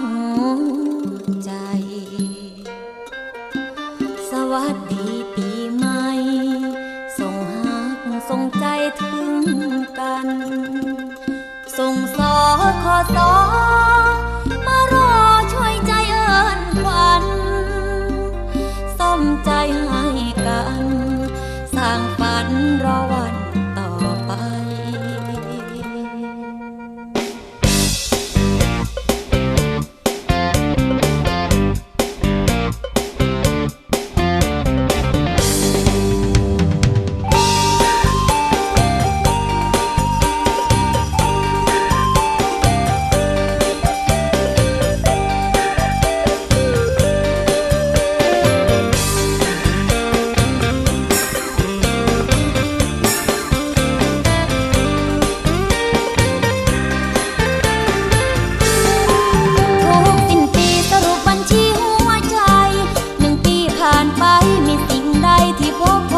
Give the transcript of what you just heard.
หัวใจ สวัสดีปีใหม่ ส่งหักส่งใจถึงกัน ส่งสอขอสอง people.